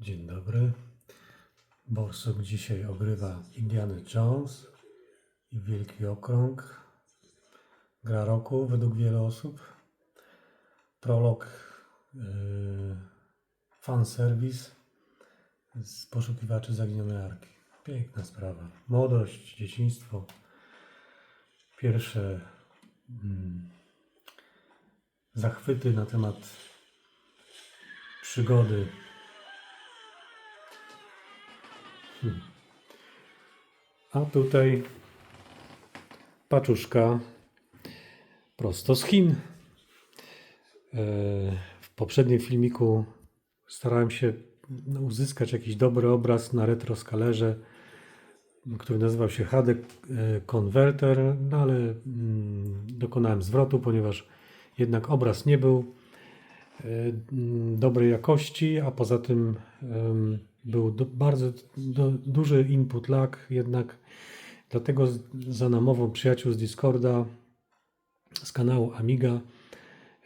Dzień dobry. Borsuk dzisiaj ogrywa Indiana Jones i Wielki Okrąg. Gra roku według wielu osób. Prolog, yy, fanserwis z poszukiwaczy zaginionej arki. Piękna sprawa. Młodość, dzieciństwo. Pierwsze mm, zachwyty na temat przygody A tutaj paczuszka prosto z Chin. E, W poprzednim filmiku starałem się no, uzyskać jakiś dobry obraz na retroskalerze, który nazywał się HD Converter, no ale mm, dokonałem zwrotu, ponieważ jednak obraz nie był e, dobrej jakości, a poza tym był do, bardzo do, duży input lag, jednak dlatego za namową przyjaciół z Discorda, z kanału Amiga,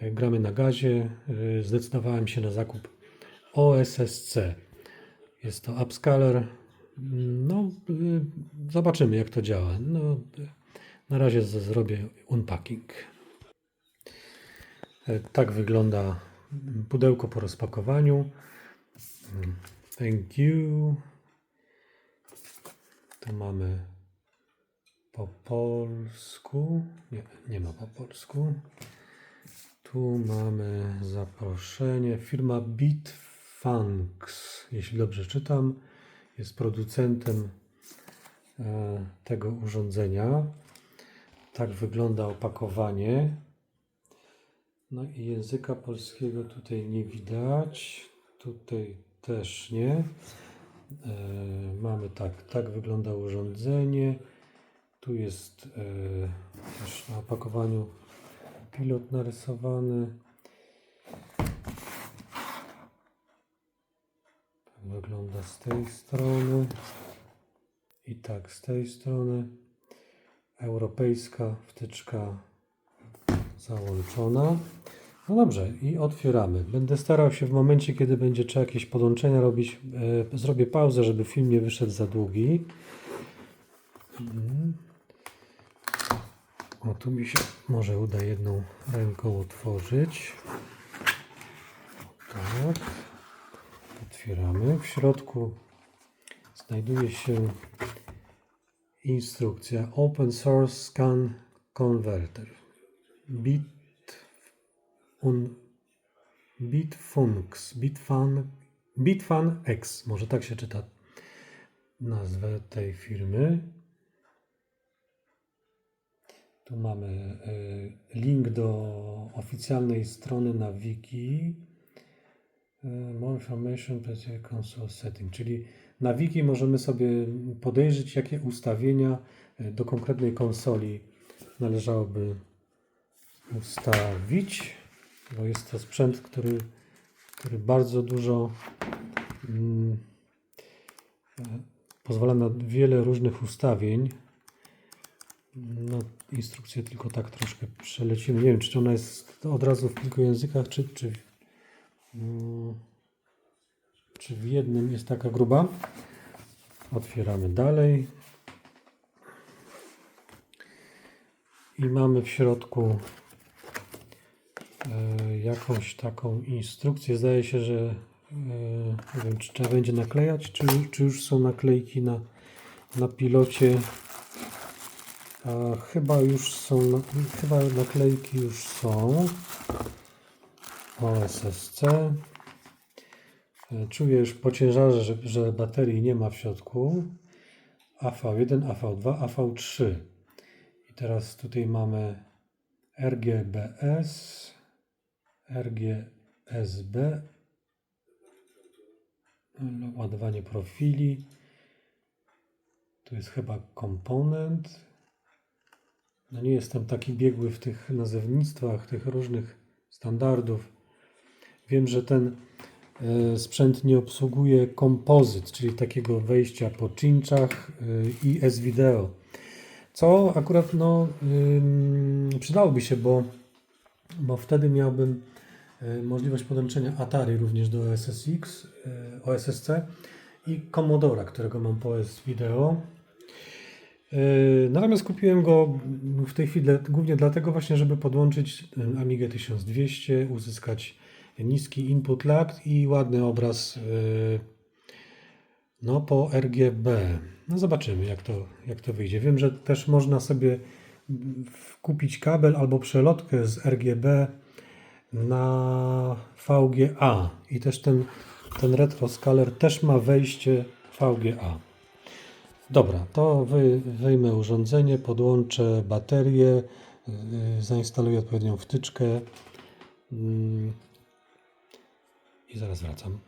e, gramy na gazie, e, zdecydowałem się na zakup OSSC. Jest to upscaler. No, e, zobaczymy jak to działa. No, na razie zrobię unpacking. Tak wygląda pudełko po rozpakowaniu. Thank you. Tu mamy po polsku. Nie, nie ma po polsku. Tu mamy zaproszenie. Firma Bitfunks, jeśli dobrze czytam, jest producentem e, tego urządzenia. Tak wygląda opakowanie. No i języka polskiego tutaj nie widać. Tutaj też nie. E, mamy tak, tak wygląda urządzenie. Tu jest e, też na opakowaniu pilot narysowany. Tak wygląda z tej strony. I tak z tej strony. Europejska wtyczka załączona. No dobrze, i otwieramy. Będę starał się w momencie, kiedy będzie trzeba jakieś podłączenia robić, e, zrobię pauzę, żeby film nie wyszedł za długi. Mhm. O, tu mi się może uda jedną ręką otworzyć. Tak. Otwieramy. W środku znajduje się instrukcja Open Source Scan Converter. Bit un Bitfunks, Bitfun, Bitfun X, może tak się czyta nazwę tej firmy. Tu mamy e, link do oficjalnej strony na wiki. E, More information, PC console setting, czyli na wiki możemy sobie podejrzeć, jakie ustawienia e, do konkretnej konsoli należałoby ustawić, bo jest to sprzęt, który, który bardzo dużo mm, e, pozwala na wiele różnych ustawień. No, instrukcję tylko tak troszkę przelecimy. Nie wiem, czy ona jest od razu w kilku językach, czy, czy, mm, czy w jednym jest taka gruba. Otwieramy dalej. I mamy w środku jakąś taką instrukcję. Zdaje się, że e, nie wiem, czy trzeba będzie naklejać, czy, czy już są naklejki na, na pilocie. A chyba już są, chyba naklejki już są. OSSC. E, Czuję już po ciężarze, że, że baterii nie ma w środku. AV1, AV2, AV3. I teraz tutaj mamy RGBS, RGSB, ładowanie profili. Tu jest chyba komponent. No nie jestem taki biegły w tych nazewnictwach, tych różnych standardów. Wiem, że ten e, sprzęt nie obsługuje kompozyt, czyli takiego wejścia po cinczach e, i S-Video. Co akurat no, przydałoby się, bo, bo wtedy miałbym możliwość podłączenia Atari również do OSSX, e, OSSC i Commodora, którego mam po OS Video. E, Natomiast kupiłem go w tej chwili głównie dlatego właśnie, żeby podłączyć e, Amigę 1200, uzyskać niski input lag i ładny obraz e, no, po RGB. No zobaczymy, jak to, jak to wyjdzie. Wiem, że też można sobie kupić kabel albo przelotkę z RGB na VGA i też ten, ten retroscaler też ma wejście VGA. Dobra, to wy, wyjmę urządzenie, podłączę baterię, yy, zainstaluję odpowiednią wtyczkę mm, i zaraz wracam.